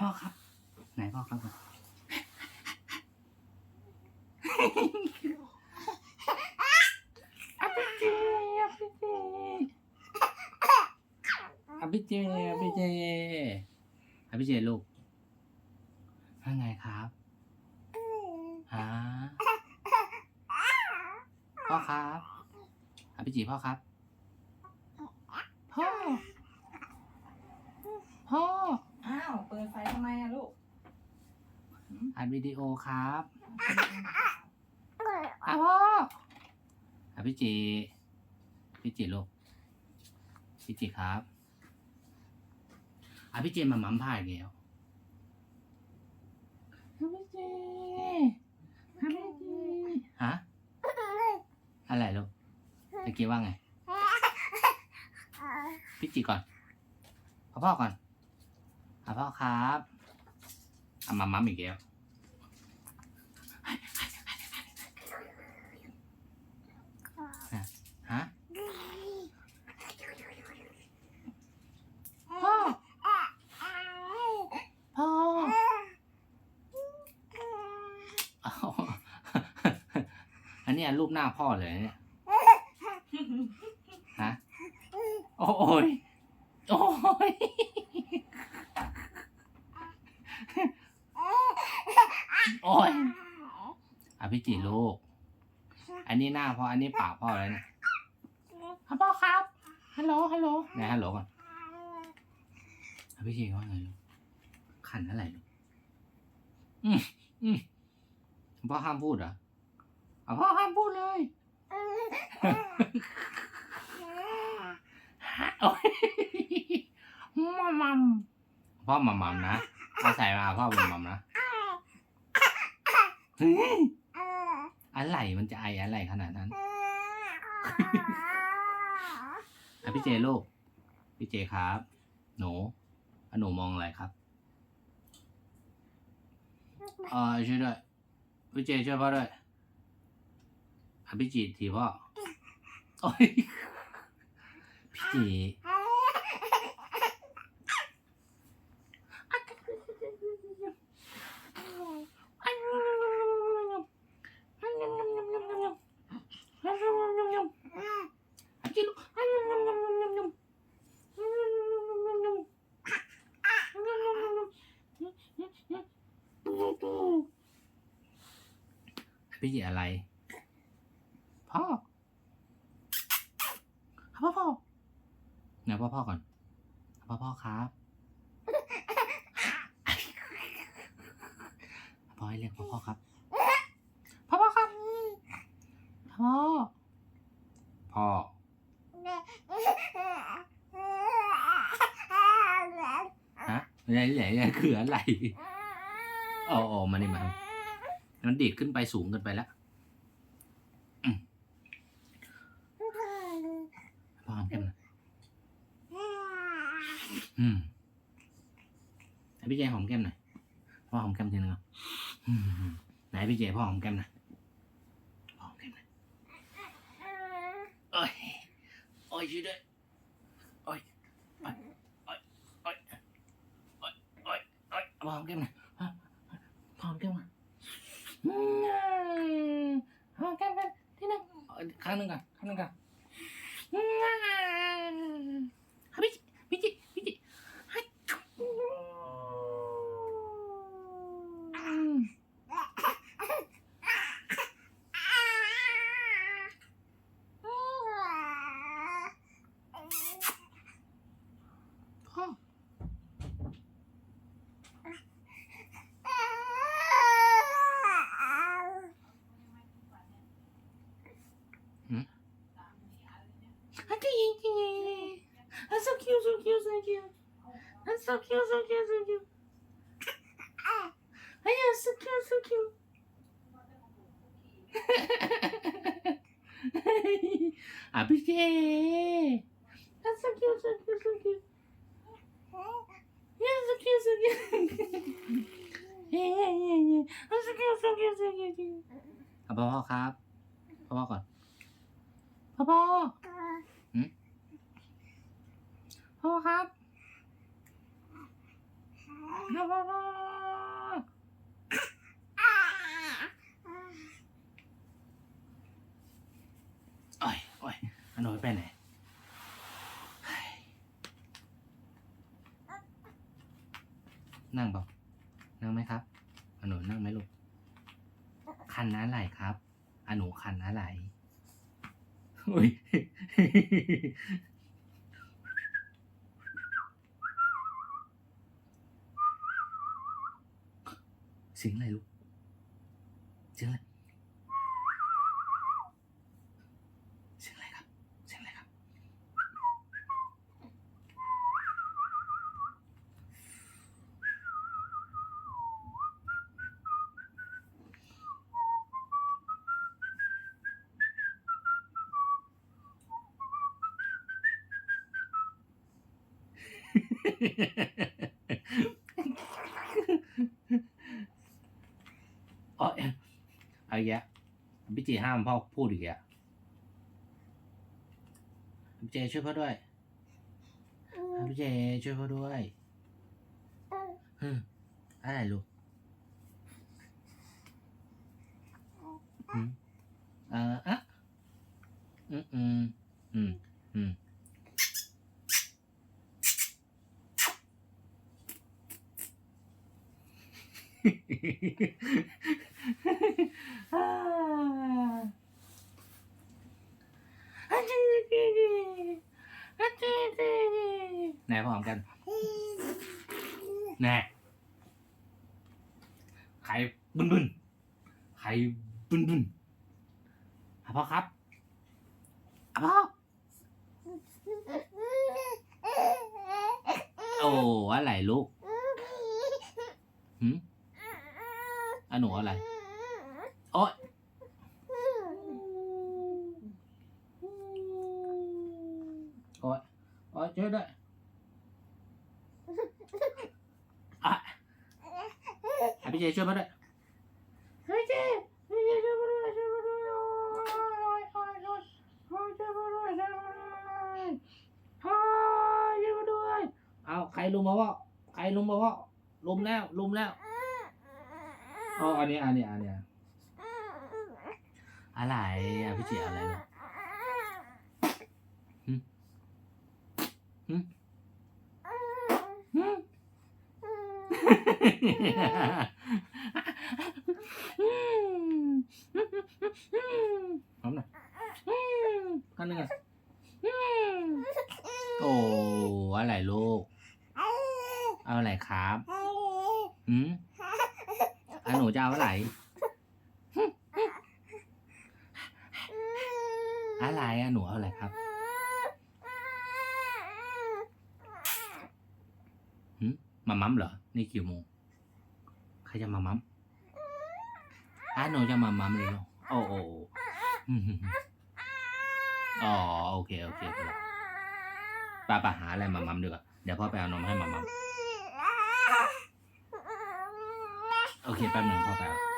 พ่อครับ ไหนพ่อครับก่อนอภิเจอภิเจอภิเจอภิเจลูกว่าไงครับฮะพ่อครับอภิจีพ่อครับ พ่อ พ่อ อ้าว เปิดไฟทำไมอะลูกอัดวิดีโอครับอะพ่ออะพี่จีพี่จีลูกพี่จีครับอะพี่จีมามั่มผ้าอีกแล้วอะพี่จีอะพี่จีฮะอะไรลูกตะกี้ว่าไงพี่จีก่อนพ่อพ่อก่อน อะพ่อครับอะมามั่มอีกแล้วฮะพ่อ พ่อเอาอันเนี้ยรูปหน้าพ่อเลยเนี่ย ฮะ โอ้ย โอ้ย โอ้ยอภิจิลูก อันนี้หน้าพ่อ อันนี้ปากพ่อเลยเนี่ยพ่อครับ ฮัลโหล ฮัลโหลไหนฮัลโหลก่อนอภิจิว่าไงลูก ขันอะไรลูก อืมอืมพ่อห้ามพูดเหรอเอาพ่อห้ามพูดเลย โอ้ยมัมมัมพ่อมัมมัมนะเอาใส่มาพ่อมัมมัมนะเฮ้ย อะไรมันจะไออะไรขนาดนั้นอะพี่เจลูกพี่เจครับ หนูอะหนูมองอะไรครับเออช่วยด้วยพี่เจช่วยพ่อด้วยอะพี่จีทีพ่อโอ้ยพี่จี พี่จีอะไร พ่อพ่อพ่อไหนพ่อพ่อก่อน พ่อพ่อครับพ่อให้เรียกพ่อพ่อครับ พ่อพ่อครับ พ่อ พ่อ ฮะไหนไหนไหนคืออะไรอ๋ออ๋อมานี่มา มันดีดขึ้นไปสูงเกินไปแล้วพ่อหอมแก้มหนะอืมให้พี่เจหอมแก้มหน่อยพ่อหอมแก้มทีนึงอะอืมไหนพี่เจพ่อหอมแก้มหน่อยพ่อหอมแก้มหน่อยโอ้ยโอ้ยช่วยด้วยโอ้ยโอ้ยโอ้ยโอ้ยโอ้ยโอ้ยโอ้ยพ่อหอมแก้มหน่อยพ่อพ่อหอมแก้มหน่อยอืมหอมแก้มกันที นึงเอาอีกครั้งหนึ่งก่อนครั้งหนึ่งก่อนอืมพี่จิพี่จิพี่จิให้อืม พ่อ That's so cute, so cute, so cute. That's so cute, so cute, so cute. Oh yeah, so cute, so cute. Happy day. That's so cute, so cute, so cute. Yeah, so cute, so cute. yeah, yeah, yeah, yeah. That's so cute, so cute, so cute. เอาพ่อพ่อครับ พ่อพ่อก่อน พ่อพ่อ พ่อครับโอ้ยโอ้ยอโนไปไหนนั่งเปล่านั่งไหมครับอโนนั่งไหมลูก คันอะไรครับอโนคันอะไรอุ้ย เสียงอะไรลูก เสียงอะไร เสียงอะไรครับ เสียงอะไรครับอ๋อเอีกแล้วพี่จีห้ามพ่อพูดอีกแกพี่เจช่วยพ่อด้วยพี่เจช่วยพ่อด้วยฮึมอะไรลูกอืมเอ่ออะอืมอืมอืม ไหนพร้อมกันแน่ไข่บึนบึนไข่บึนบึนอะพ่อครับอะพ่อโอ้อะไรลูกหืมอะหนูอะไรโอ๊ยโอ๊ย โอ๊ยช่วยด้วยอะอะพี่เจช่วยมาด้วยพี่เจพี่เจช่วยมาด้วยช่วยมาด้วยโอ๊ยโอ๊ยโอ๊ยโอ๊ยช่วยมาด้วยช่วยมาด้วยโอ๊ยช่วยมาด้วย เอาใครลุมมาว่าใครลุมมาว่าลุมแล้วลุมแล้วอ๋ออันนี้อันนี้อันนี้อะไรอะพี่เจอะไรเนี่ย พร้อมหน่อยกันหนึ่งอะโอ้อะไรลูก เอาอะไรครับหืมอะหนูจะเอาอะไรอะไรอะหนูเอาอะไรครับ มามัมเหรอ นี่กี่โมงใครจะมามัมอะหนูจะมามัมเลยเหรอโอ้โอ้อืมอ๋อโอเคโอเคไปละป้าไปหาอะไรมามัมดีกว่าเดี๋ยวพ่อไปเอานมให้มามัมโอเคแป๊บหนึงพ่อไปเอา